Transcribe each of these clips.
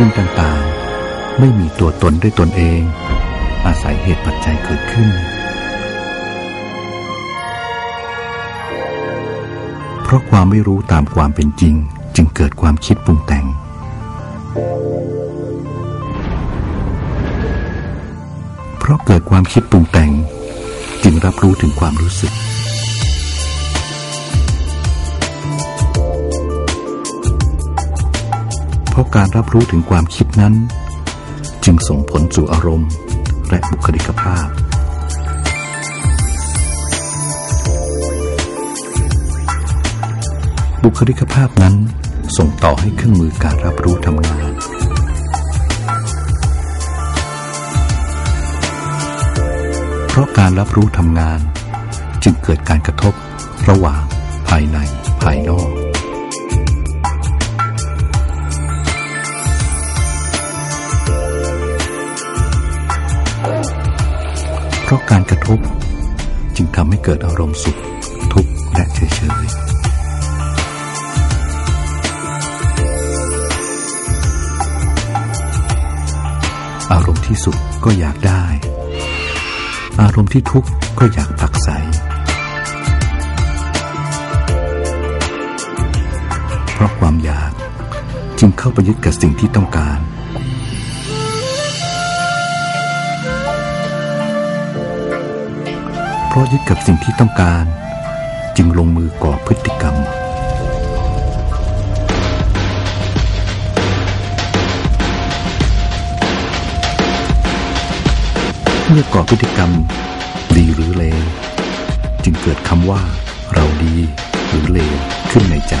สิ่งต่างๆ ไม่มีตัวตนด้วยตนเอง อาศัยเหตุปัจจัยเกิดขึ้น เพราะความไม่รู้ตามความเป็นจริง จึงเกิดความคิดปรุงแต่ง เพราะเกิดความคิดปรุงแต่ง จึงรับรู้ถึงความรู้สึก การรับรู้ถึงความคิดนั้น จึงส่งผลสู่อารมณ์ และบุคลิกภาพ บุคลิกภาพนั้นส่งต่อให้เครื่องมือการรับรู้ทำงานเพราะการรับรู้ทำงาน จึงเกิดการกระทบระหว่างภายในภายนอก เพราะการกระทบจึงทำให้เกิดอารมณ์สุข ทุกข์และเฉยๆอารมณ์ที่สุขก็อยากได้ อารมณ์ที่ทุกข์ก็อยากผักใส เพราะความอยากจึงเข้าไปยึดกับสิ่งที่ต้องการ ราะยึดกับสิ่งที่ต้องการ จึงลงมือก่อพฤติกรรม เมื่อก่อพฤติกรรม ดีหรือเลวจึงเกิดคำว่า เราดีหรือเลวขึ้นในใจ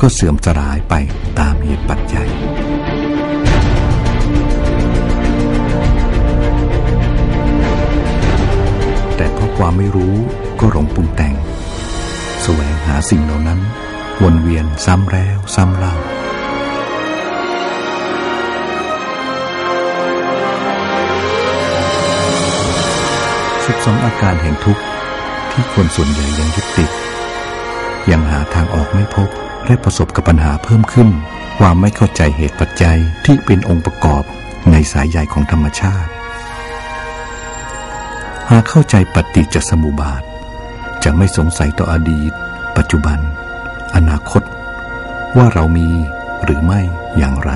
ก็เสื่อมสลายไปตามเหตุปัจจัย แต่เพราะความไม่รู้ก็หลงปรุงแต่ง แสวงหาสิ่งเหล่านั้น วนเวียนซ้ำแล้วซ้ำเล่าสิบสองอาการแห่งทุกข์ที่คนส่วนใหญ่ยังยึดติด ยังหาทางออกไม่พบ และประสบกับปัญหาเพิ่มขึ้น ความไม่เข้าใจเหตุปัจจัยที่เป็นองค์ประกอบในสายใยของธรรมชาติ หากเข้าใจปฏิจจสมุปบาท จะไม่สงสัยต่ออดีต ปัจจุบัน อนาคต ว่าเรามีหรือไม่อย่างไร